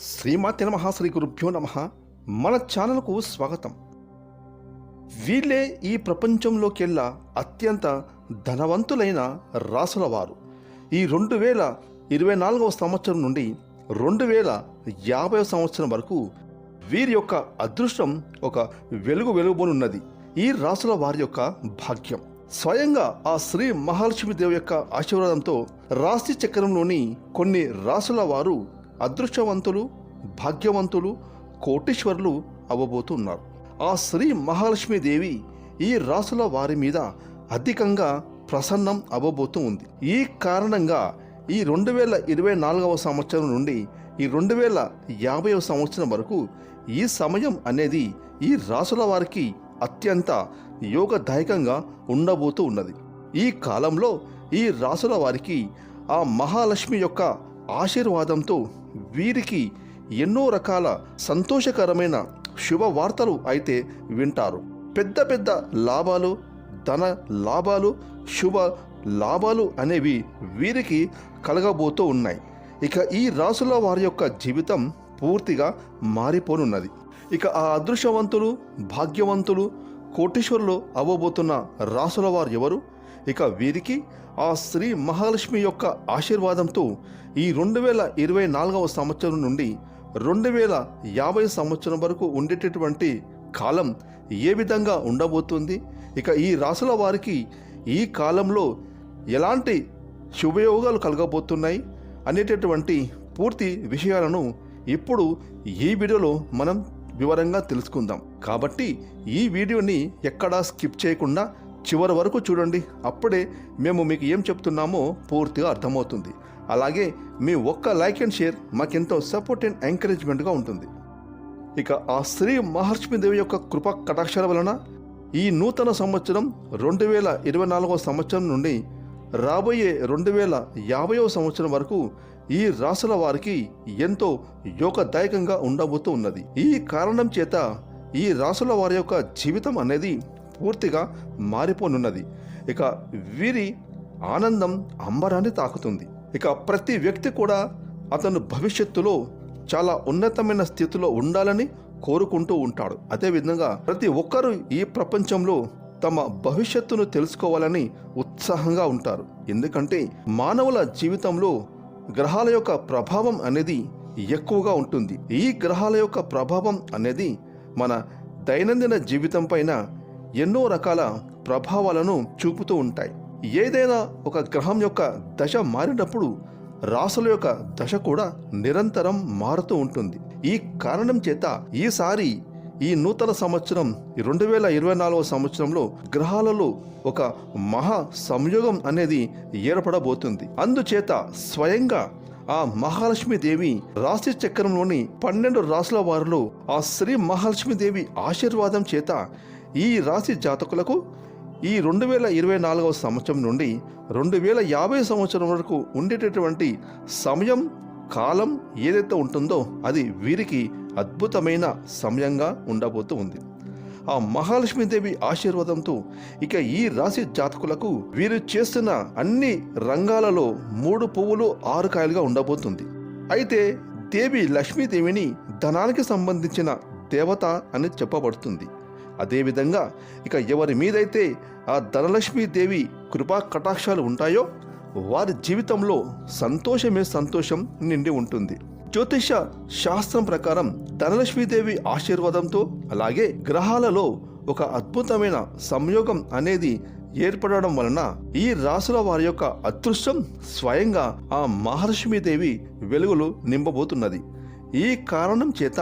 శ్రీమాతి నమ శ్రీ గురుభ్యో నమ. మన ఛానల్కు స్వాగతం. వీళ్ళే ఈ ప్రపంచంలోకెల్లా అత్యంత ధనవంతులైన రాసుల వారు ఈ రెండు వేల ఇరవై నాలుగవ సంవత్సరం నుండి రెండు వేల యాభై సంవత్సరం వరకు వీరి యొక్క అదృష్టం ఒక వెలుగు వెలుగుబోనున్నది. ఈ రాసుల వారి యొక్క భాగ్యం. స్వయంగా ఆ శ్రీ మహాలక్ష్మి దేవి యొక్క ఆశీర్వాదంతో రాశి చక్రంలోని కొన్ని రాసుల వారు అదృష్టవంతులు భాగ్యవంతులు కోటీశ్వరులు అవ్వబోతున్నారు. ఆ శ్రీ మహాలక్ష్మీదేవి ఈ రాసుల వారి మీద అధికంగా ప్రసన్నం అవ్వబోతూ ఉంది. ఈ కారణంగా ఈ రెండు వేల ఇరవై నాలుగవ సంవత్సరం నుండి ఈ రెండు వేల యాభైవ సంవత్సరం వరకు ఈ సమయం అనేది ఈ రాసుల వారికి అత్యంత యోగదాయకంగా ఉండబోతూ ఉన్నది. ఈ కాలంలో ఈ రాసుల వారికి ఆ మహాలక్ష్మి యొక్క ఆశీర్వాదంతో వీరికి ఎన్నో రకాల సంతోషకరమైన శుభవార్తలు అయితే వింటారు. పెద్ద పెద్ద లాభాలు ధన లాభాలు శుభ లాభాలు అనేవి వీరికి కలగబోతూ ఉన్నాయి. ఇక ఈ రాసుల వారి యొక్క జీవితం పూర్తిగా మారిపోనున్నది. ఇక ఆ అదృశ్యవంతులు భాగ్యవంతులు కోటీశ్వరులు అవ్వబోతున్న రాసుల వారు ఎవరు? ఇక వీరికి ఆ శ్రీ మహాలక్ష్మి యొక్క ఆశీర్వాదంతో ఈ రెండు వేల ఇరవై నాలుగవ సంవత్సరం నుండి రెండు వేల యాభై సంవత్సరం వరకు ఉండేటటువంటి కాలం ఏ విధంగా ఉండబోతుంది? ఇక ఈ రాసుల వారికి ఈ కాలంలో ఎలాంటి శుభయోగాలు కలగబోతున్నాయి అనేటటువంటి పూర్తి విషయాలను ఇప్పుడు ఈ వీడియోలో మనం వివరంగా తెలుసుకుందాం. కాబట్టి ఈ వీడియోని ఎక్కడా స్కిప్ చేయకుండా చివరి వరకు చూడండి అప్పుడే మేము మీకు ఏం చెప్తున్నామో పూర్తిగా అర్థమవుతుంది. అలాగే మీ ఒక్క లైక్ అండ్ షేర్ మాకెంతో సపోర్ట్ అండ్ ఎంకరేజ్మెంట్గా ఉంటుంది. ఇక ఆ శ్రీ మహాలక్ష్మీదేవి యొక్క కృప కటాక్షాల వలన ఈ నూతన సంవత్సరం రెండు వేల ఇరవై నాలుగవ సంవత్సరం నుండి రాబోయే రెండు వేల యాభైవ సంవత్సరం వరకు ఈ రాసుల వారికి ఎంతో యోగదాయకంగా ఉండబోతూ ఉన్నది. ఈ కారణం చేత ఈ రాసుల వారి యొక్క జీవితం అనేది పూర్తిగా మారిపోనున్నది. ఇక వీరి ఆనందం అంబరాన్ని తాకుతుంది. ఇక ప్రతి వ్యక్తి కూడా అతను భవిష్యత్తులో చాలా ఉన్నతమైన స్థితిలో ఉండాలని కోరుకుంటూ ఉంటాడు. అదేవిధంగా ప్రతి ఒక్కరూ ఈ ప్రపంచంలో తమ భవిష్యత్తును తెలుసుకోవాలని ఉత్సాహంగా ఉంటారు. ఎందుకంటే మానవుల జీవితంలో గ్రహాల యొక్క ప్రభావం అనేది ఎక్కువగా ఉంటుంది. ఈ గ్రహాల యొక్క ప్రభావం అనేది మన దైనందిన జీవితం పైన ఎన్నో రకాల ప్రభావాలను చూపుతూ ఉంటాయి. ఏదైనా ఒక గ్రహం యొక్క దశ మారినప్పుడు రాసుల యొక్క దశ కూడా నిరంతరం మారుతూ ఉంటుంది. ఈ కారణం చేత ఈసారి ఈ నూతన సంవత్సరం రెండు వేల ఇరవై నాలుగవ సంవత్సరంలో గ్రహాలలో ఒక మహా సంయోగం అనేది ఏర్పడబోతుంది. అందుచేత స్వయంగా ఆ మహాలక్ష్మి దేవి రాశి చక్రంలోని పన్నెండు రాసుల వారిలో ఆ శ్రీ మహాలక్ష్మి దేవి ఆశీర్వాదం చేత ఈ రాశి జాతకులకు ఈ రెండు వేల ఇరవై నాలుగవ సంవత్సరం నుండి రెండు వేల యాభై సంవత్సరం వరకు ఉండేటటువంటి సమయం కాలం ఏదైతే ఉంటుందో అది వీరికి అద్భుతమైన సమయంగా ఉండబోతూ ఉంది. ఆ మహాలక్ష్మీదేవి ఆశీర్వాదంతో ఇక ఈ రాశి జాతకులకు వీరు చేస్తున్న అన్ని రంగాలలో మూడు పువ్వులు ఆరు కాయలుగా ఉండబోతుంది. అయితే దేవి లక్ష్మీదేవిని ధనానికి సంబంధించిన దేవత అని చెప్పబడుతుంది. అదేవిధంగా ఇక ఎవరి మీదైతే ఆ ధనలక్ష్మీదేవి కృపా కటాక్షాలు ఉంటాయో వారి జీవితంలో సంతోషమే సంతోషం నిండి ఉంటుంది. జ్యోతిష శాస్త్రం ప్రకారం ధనలక్ష్మీదేవి ఆశీర్వాదంతో అలాగే గ్రహాలలో ఒక అద్భుతమైన సంయోగం అనేది ఏర్పడడం వలన ఈ రాసుల వారి యొక్క అదృష్టం స్వయంగా ఆ మహాలక్ష్మీదేవి వెలుగులు నింపబోతున్నది. ఈ కారణం చేత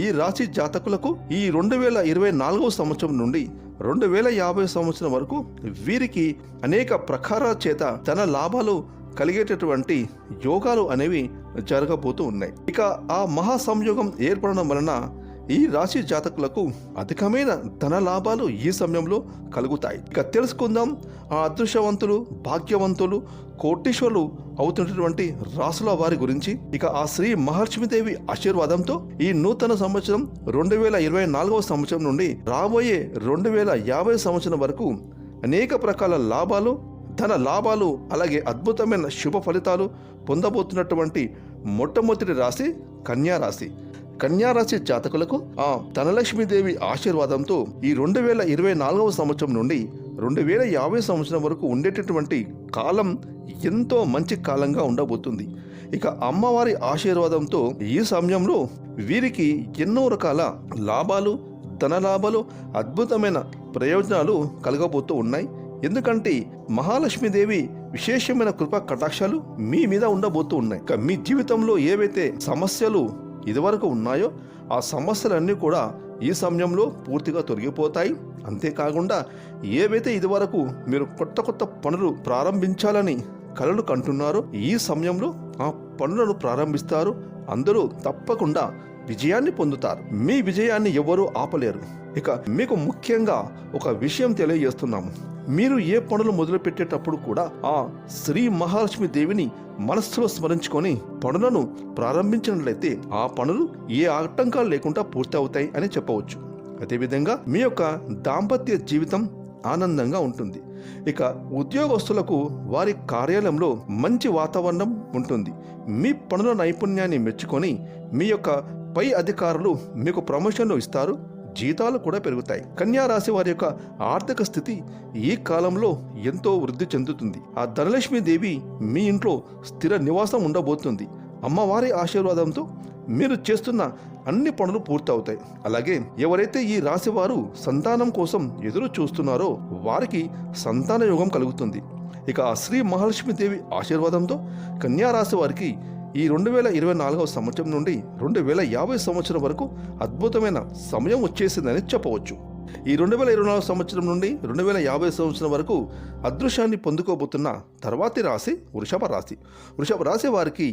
ఈ రాశి జాతకులకు ఈ రెండు వేల ఇరవై నాలుగవ సంవత్సరం నుండి రెండు వేల యాభై సంవత్సరం వరకు వీరికి అనేక ప్రకారాల చేత ధన లాభాలు కలిగేటటువంటి యోగాలు అనేవి జరగబోతూ ఉన్నాయి. ఇక ఆ మహా సంయోగం ఏర్పడడం వలన ఈ రాశి జాతకులకు అధికమైన ధన లాభాలు ఈ సమయంలో కలుగుతాయి. ఇక తెలుసుకుందాం. ఆ అదృష్టవంతులు భాగ్యవంతులు కోటీశ్వరులు అవుతున్నటువంటి రాసుల వారి గురించి. ఇక ఆ శ్రీ మహాలక్ష్మీదేవి ఆశీర్వాదంతో ఈ నూతన సంవత్సరం రెండు వేల ఇరవై నాలుగవ సంవత్సరం నుండి రాబోయే రెండు వేల యాభై సంవత్సరం వరకు అనేక ప్రకాల లాభాలు ధన లాభాలు అలాగే అద్భుతమైన శుభ ఫలితాలు పొందబోతున్నటువంటి మొట్టమొదటి రాశి కన్యా రాశి. కన్యారాశి జాతకులకు ఆ ధనలక్ష్మీదేవి ఆశీర్వాదంతో ఈ రెండు వేల ఇరవై నాలుగవ సంవత్సరం నుండి రెండు వేల యాభై సంవత్సరం వరకు ఉండేటటువంటి కాలం ఎంతో మంచి కాలంగా ఉండబోతుంది. ఇక అమ్మవారి ఆశీర్వాదంతో ఈ సమయంలో వీరికి ఎన్నో రకాల లాభాలు ధన లాభాలు అద్భుతమైన ప్రయోజనాలు కలగబోతూ ఉన్నాయి. ఎందుకంటే మహాలక్ష్మీదేవి విశేషమైన కృపా కటాక్షాలు మీ మీద ఉండబోతూ ఉన్నాయి. మీ జీవితంలో ఏవైతే సమస్యలు ఇదివరకు ఉన్నాయో ఆ సమస్యలన్నీ కూడా ఈ సమయంలో పూర్తిగా తొలగిపోతాయి. అంతేకాకుండా ఏవైతే ఇదివరకు మీరు కొత్త కొత్త పనులు ప్రారంభించాలని కలలు కంటున్నారో ఈ సమయంలో ఆ పనులను ప్రారంభిస్తారు. అందరూ తప్పకుండా విజయాన్ని పొందుతారు. మీ విజయాన్ని ఎవరూ ఆపలేరు. ఇక మీకు ముఖ్యంగా ఒక విషయం తెలియజేస్తున్నాము. మీరు ఏ పనులు మొదలుపెట్టేటప్పుడు కూడా ఆ శ్రీ మహాలక్ష్మి దేవిని మనస్సులో స్మరించుకొని పనులను ప్రారంభించినట్లయితే ఆ పనులు ఏ ఆటంకాలు లేకుండా పూర్తి అవుతాయి అని చెప్పవచ్చు. అదేవిధంగా మీ యొక్క దాంపత్య జీవితం ఆనందంగా ఉంటుంది. ఇక ఉద్యోగస్తులకు వారి కార్యాలయంలో మంచి వాతావరణం ఉంటుంది. మీ పనుల నైపుణ్యాన్ని మెచ్చుకొని మీ యొక్క పై అధికారులు మీకు ప్రమోషన్లు ఇస్తారు జీతాలు కూడా పెరుగుతాయి. కన్యా రాశి వారి యొక్క ఆర్థిక స్థితి ఈ కాలంలో ఎంతో వృద్ధి చెందుతుంది. ఆ ధనలక్ష్మి దేవి మీ ఇంట్లో స్థిర నివాసం ఉండబోతుంది. అమ్మవారి ఆశీర్వాదంతో మీరు చేస్తున్న అన్ని పనులు పూర్తవుతాయి. అలాగే ఎవరైతే ఈ రాశి వారు సంతానం కోసం ఎదురు చూస్తున్నారో వారికి సంతాన యోగం కలుగుతుంది. ఇక ఆ శ్రీ మహాలక్ష్మీదేవి ఆశీర్వాదంతో కన్యా రాశి వారికి ఈ రెండు వేల ఇరవై నాలుగవ సంవత్సరం నుండి రెండు వేల యాభై సంవత్సరం వరకు అద్భుతమైన సమయం వచ్చేసిందని చెప్పవచ్చు. ఈ రెండు వేల ఇరవై నాలుగు సంవత్సరం నుండి రెండు వేల యాభై సంవత్సరం వరకు అదృశ్యాన్ని పొందుకోబోతున్న తర్వాతి రాశి వృషభ రాశి. వృషభ రాశి వారికి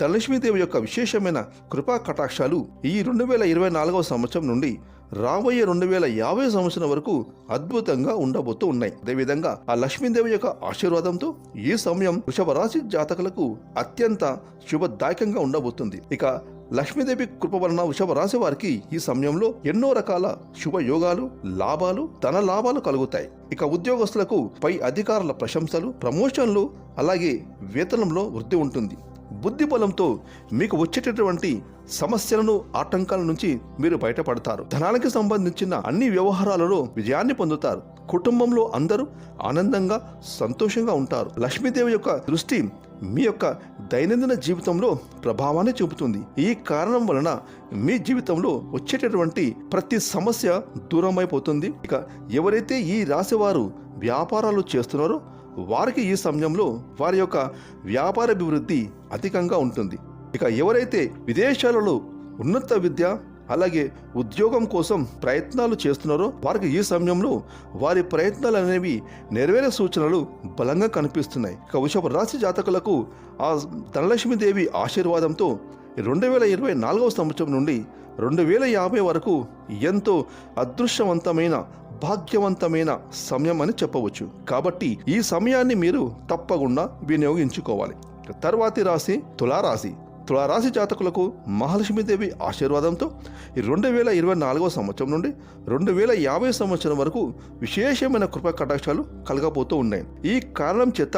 ధనలక్ష్మీదేవి యొక్క విశేషమైన కృపా కటాక్షాలు ఈ రెండు వేల ఇరవై నాలుగవ సంవత్సరం నుండి రాబోయే రెండు వేల యాభై సంవత్సరం వరకు అద్భుతంగా ఉండబోతూ ఉన్నాయి. అదేవిధంగా ఆ లక్ష్మీదేవి యొక్క ఆశీర్వాదంతో ఈ సమయం వృషభ రాశి జాతకులకు అత్యంత శుభదాయకంగా ఉండబోతుంది. ఇక లక్ష్మీదేవి కృప వలన వృషభ రాశి వారికి ఈ సమయంలో ఎన్నో రకాల శుభ యోగాలు లాభాలు ధన లాభాలు కలుగుతాయి. ఇక ఉద్యోగస్తులకు పై అధికారుల ప్రశంసలు ప్రమోషన్లు అలాగే వేతనంలో వృద్ధి ఉంటుంది. బుద్ధి బలంతో మీకు వచ్చేటటువంటి సమస్యలను ఆటంకాల నుంచి మీరు బయటపడతారు. ధనానికి సంబంధించిన అన్ని వ్యవహారాలలో విజయాన్ని పొందుతారు. కుటుంబంలో అందరూ ఆనందంగా సంతోషంగా ఉంటారు. లక్ష్మీదేవి యొక్క దృష్టి మీ యొక్క దైనందిన జీవితంలో ప్రభావాన్ని చూపుతుంది. ఈ కారణం వలన మీ జీవితంలో వచ్చేటటువంటి ప్రతి సమస్య దూరమైపోతుంది. ఇక ఎవరైతే ఈ రాశివారు వ్యాపారాలు చేస్తున్నారో వారికి ఈ సమయంలో వారి యొక్క వ్యాపార అభివృద్ధి అధికంగా ఉంటుంది. ఇక ఎవరైతే విదేశాలలో ఉన్నత విద్య అలాగే ఉద్యోగం కోసం ప్రయత్నాలు చేస్తున్నారో వారికి ఈ సమయంలో వారి ప్రయత్నాలు అనేవి నెరవేరే సూచనలు బలంగా కనిపిస్తున్నాయి. ఇక వృషభ రాశి జాతకులకు ఆ ధనలక్ష్మీదేవి ఆశీర్వాదంతో రెండు వేల ఇరవై నాలుగవ సంవత్సరం నుండి రెండు వేల యాభై వరకు ఎంతో అదృశ్యవంతమైన భాగ్యవంతమైన సమయం అని చెప్పవచ్చు. కాబట్టి ఈ సమయాన్ని మీరు తప్పకుండా వినియోగించుకోవాలి. తర్వాతి రాశి తులారాశి. తులారాశి జాతకులకు మహాలక్ష్మీదేవి ఆశీర్వాదంతో ఈ రెండు వేల ఇరవై నాలుగవ సంవత్సరం నుండి రెండు వేల యాభై సంవత్సరం వరకు విశేషమైన కృప కటాక్షాలు కలగబోతూ ఉన్నాయి. ఈ కారణం చేత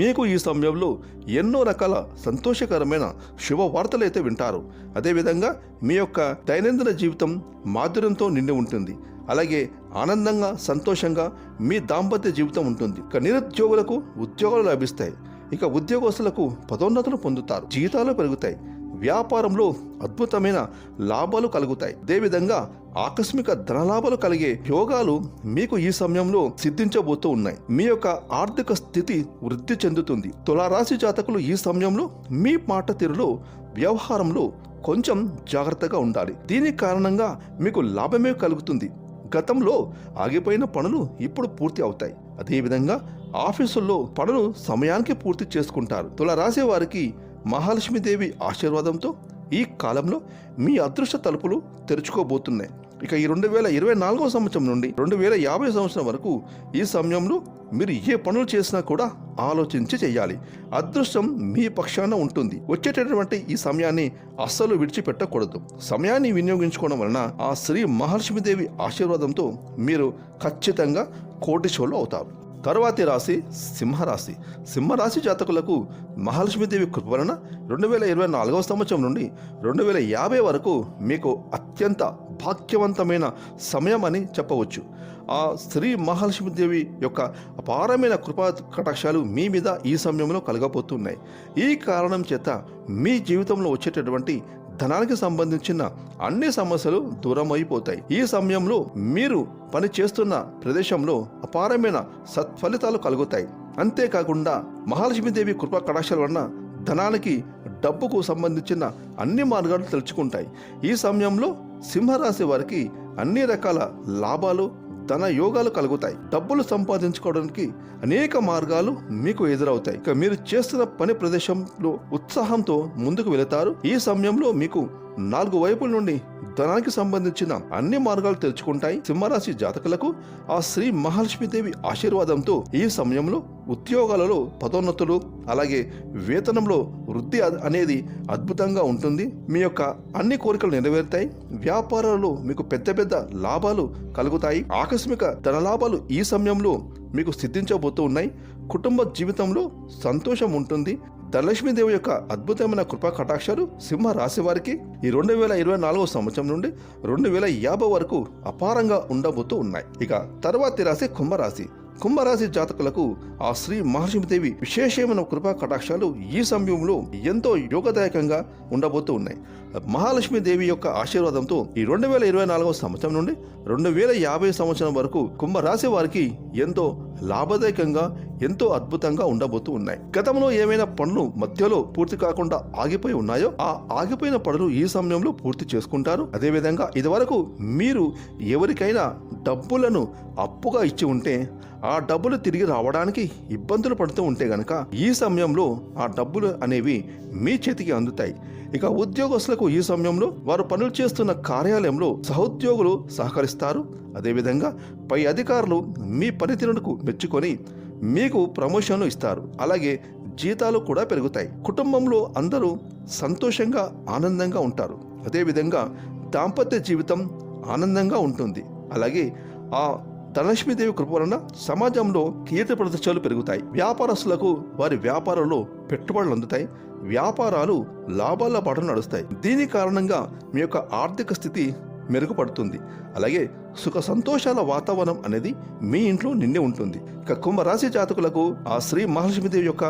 మీకు ఈ సమయంలో ఎన్నో రకాల సంతోషకరమైన శుభవార్తలు అయితే వింటారు. అదేవిధంగా మీ యొక్క దైనందిన జీవితం మాధుర్యంతో నిండి ఉంటుంది. అలాగే ఆనందంగా సంతోషంగా మీ దాంపత్య జీవితం ఉంటుంది. నిరుద్యోగులకు ఉద్యోగాలు లభిస్తాయి. ఇక ఉద్యోగస్తులకు పదోన్నతులు పొందుతారు. జీతాలు పెరుగుతాయి. వ్యాపారంలో అద్భుతమైన లాభాలు కలుగుతాయి. అదేవిధంగా ఆకస్మిక ధనలాభాలు కలిగే యోగాలు మీకు ఈ సమయంలో సిద్ధించబోతూ ఉన్నాయి. మీ యొక్క ఆర్థిక స్థితి వృద్ధి చెందుతుంది. తులారాశి జాతకులు ఈ సమయంలో మీ మాట తీరులో వ్యవహారంలో కొంచెం జాగ్రత్తగా ఉండాలి. దీని కారణంగా మీకు లాభమే కలుగుతుంది. గతంలో ఆగిపోయిన పనులు ఇప్పుడు పూర్తి అవుతాయి. అదేవిధంగా ఆఫీసుల్లో పనులు సమయానికి పూర్తి చేసుకుంటారు. తుల రాసే వారికి మహాలక్ష్మీదేవి ఆశీర్వాదంతో ఈ కాలంలో మీ అదృష్ట తలుపులు తెరుచుకోబోతున్నాయి. ఇక ఈ రెండు వేల ఇరవై నాలుగో సంవత్సరం నుండి రెండు వేల యాభై సంవత్సరం వరకు ఈ సమయంలో మీరు ఏ పనులు చేసినా కూడా ఆలోచించి చేయాలి. అదృష్టం మీ పక్షాన ఉంటుంది. వచ్చేటటువంటి ఈ సమయాన్ని అస్సలు విడిచిపెట్టకూడదు. సమయాన్ని వినియోగించుకోవడం వలన ఆ శ్రీ మహాలక్ష్మీదేవి ఆశీర్వాదంతో మీరు ఖచ్చితంగా కోటిశోళ్ళు అవుతారు. తరువాతి రాశి సింహరాశి. సింహరాశి జాతకులకు మహాలక్ష్మీదేవి కృప వలన రెండు వేల ఇరవై నాలుగవ సంవత్సరం నుండి రెండు వేల యాభై వరకు మీకు అత్యంత భాగ్యవంతమైన సమయం అని చెప్పవచ్చు. ఆ శ్రీ మహాలక్ష్మీదేవి యొక్క అపారమైన కృపా కటాక్షాలు మీ మీద ఈ సమయంలో కలగబోతున్నాయి. ఈ కారణం చేత మీ జీవితంలో వచ్చేటటువంటి ధనానికి సంబంధించిన అన్ని సమస్యలు దూరం అయిపోతాయి ఈ సమయంలో మీరు పని చేస్తున్న ప్రదేశంలో అపారమైన సత్ఫలితాలు కలుగుతాయి. అంతేకాకుండా మహాలక్ష్మీదేవి కృపా కటాక్షల వలన ధనానికి డబ్బుకు సంబంధించిన అన్ని మార్గాలు తెలుసుకుంటాయి. ఈ సమయంలో సింహరాశి వారికి అన్ని రకాల లాభాలు ధన యోగాలు కలుగుతాయి. డబ్బులు సంపాదించుకోవడానికి అనేక మార్గాలు మీకు ఎదురవుతాయి. ఇక మీరు చేస్తున్న పని ప్రదేశంలో ఉత్సాహంతో ముందుకు వెళతారు. ఈ సమయంలో మీకు నాలుగు వైపుల నుండి ధనానికి సంబంధించిన అన్ని మార్గాలు తెరుచుకుంటాయి సింహరాశి జాతకులకు ఆ శ్రీ మహాలక్ష్మీదేవి ఆశీర్వాదంతో ఈ సమయంలో ఉద్యోగాలలో పదోన్నతులు అలాగే వేతనంలో వృద్ధి అనేది అద్భుతంగా ఉంటుంది. మీ యొక్క అన్ని కోరికలు నెరవేరుతాయి. వ్యాపారాలలో మీకు పెద్ద పెద్ద లాభాలు కలుగుతాయి. ఆకస్మిక ధన లాభాలు ఈ సమయంలో మీకు సిద్ధించబోతూ ఉన్నాయి. కుటుంబ జీవితంలో సంతోషం ఉంటుంది. ధనలక్ష్మీదేవి యొక్క అద్భుతమైన కృపా కటాక్షాలు సింహ రాశి వారికి ఈ రెండు వేల ఇరవై నాలుగో సంవత్సరం నుండి రెండు వేల యాభై వరకు అపారంగా ఉండబోతూ ఉన్నాయి. ఇక తర్వాతి రాశి కుంభరాశి. కుంభరాశి జాతకులకు ఆ శ్రీ మహాలక్ష్మీదేవి విశేషమైన కృపా కటాక్షాలు ఈ సమయంలో ఎంతో యోగదాయకంగా ఉండబోతూ ఉన్నాయి. మహాలక్ష్మీదేవి యొక్క ఆశీర్వాదంతో ఈ రెండు వేల ఇరవై నాలుగవ సంవత్సరం నుండి రెండు వేల యాభై సంవత్సరం వరకు కుంభరాశి వారికి ఎంతో లాభదాయకంగా ఎంతో అద్భుతంగా ఉండబోతూ ఉన్నాయి. గతంలో ఏమైనా పనులు మధ్యలో పూర్తి కాకుండా ఆగిపోయి ఉన్నాయో ఆ ఆగిపోయిన పనులు ఈ సమయంలో పూర్తి చేసుకుంటారు. అదేవిధంగా ఇదివరకు మీరు ఎవరికైనా డబ్బులను అప్పుగా ఇచ్చి ఉంటే ఆ డబ్బులు తిరిగి రావడానికి ఇబ్బందులు పడుతూ ఉంటే గనక ఈ సమయంలో ఆ డబ్బులు అనేవి మీ చేతికి అందుతాయి. ఇక ఉద్యోగస్తులకు ఈ సమయంలో వారు పనులు చేస్తున్న కార్యాలయంలో సహోద్యోగులు సహకరిస్తారు. అదేవిధంగా పై అధికారులు మీ పనితీరుకు మెచ్చుకొని మీకు ప్రమోషన్లు ఇస్తారు. అలాగే జీతాలు కూడా పెరుగుతాయి. కుటుంబంలో అందరూ సంతోషంగా ఆనందంగా ఉంటారు. అదేవిధంగా దాంపత్య జీవితం ఆనందంగా ఉంటుంది. అలాగే ఆ ధనలక్ష్మీదేవి కృప వలన సమాజంలో కీర్తి ప్రతిష్టలు పెరుగుతాయి. వ్యాపారస్తులకు వారి వ్యాపారంలో పెట్టుబడులు అందుతాయి. వ్యాపారాలు లాభాల పాటు నడుస్తాయి. దీని కారణంగా మీ యొక్క ఆర్థిక స్థితి మెరుగుపడుతుంది. అలాగే సుఖ సంతోషాల వాతావరణం అనేది మీ ఇంట్లో నిండి ఉంటుంది. ఇక కుంభరాశి జాతకులకు ఆ శ్రీ మహాలక్ష్మీదేవి యొక్క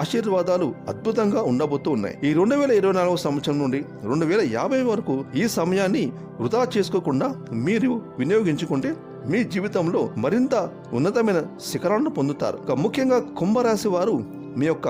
ఆశీర్వాదాలు అద్భుతంగా ఉండబోతూ ఉన్నాయి. ఈ రెండు వేల ఇరవై నాలుగవ సంవత్సరం నుండి రెండు వేల యాభై వరకు ఈ సమయాన్ని వృధా చేసుకోకుండా మీరు వినియోగించుకుంటే మీ జీవితంలో మరింత ఉన్నతమైన శిఖరాలను పొందుతారు. ముఖ్యంగా కుంభరాశి వారు మీ యొక్క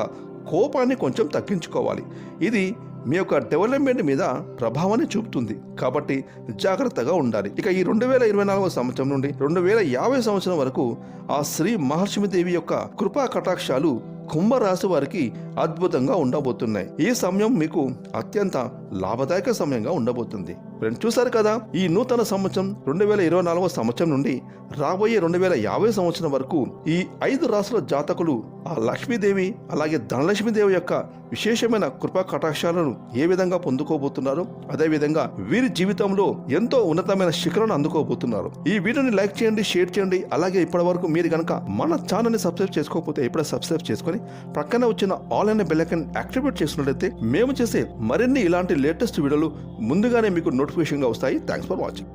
కోపాన్ని కొంచెం తగ్గించుకోవాలి. ఇది మీ యొక్క డెవలప్మెంట్ మీద ప్రభావాన్ని చూపుతుంది. కాబట్టి జాగ్రత్తగా ఉండాలి. ఇక ఈ రెండు వేల ఇరవై నాలుగవ సంవత్సరం నుండి రెండు వేల యాభై సంవత్సరం వరకు ఆ శ్రీ మహర్షిదేవి యొక్క కృపా కటాక్షాలు కుంభరాశి వారికి అద్భుతంగా ఉండబోతున్నాయి. ఈ సమయం మీకు అత్యంత లాభదాయక సమయంగా ఉండబోతుంది. ఫ్రెండ్స్ చూశారు కదా? ఈ నూతన సంవత్సరం రెండు వేల ఇరవై నాలుగవ సంవత్సరం నుండి రాబోయే రెండు వేల యాభై సంవత్సరం వరకు ఈ ఐదు రాసుల జాతకులు ఆ లక్ష్మీదేవి అలాగే ధనలక్ష్మీదేవి యొక్క విశేషమైన కృపా కటాక్షాలను ఏ విధంగా పొందుకోబోతున్నారు అదేవిధంగా వీరి జీవితంలో ఎంతో ఉన్నతమైన శిఖరాన్ని అందుకోబోతున్నారు. ఈ వీడియోని లైక్ చేయండి షేర్ చేయండి. అలాగే ఇప్పటి వరకు మీరు కనుక మన ఛానల్ని సబ్స్క్రైబ్ చేసుకోకపోతే ఇప్పుడే సబ్స్క్రైబ్ చేసుకొని పక్కన వచ్చిన ఆల్ అనే బెల్ ఐకాన్ యాక్టివేట్ చేసినట్లయితే మేము చేసే మరిన్ని ఇలాంటి లేటెస్ట్ వీడియోలు ముందుగానే మీకు నోటిఫికేషన్గా వస్తాయి. Thanks for watching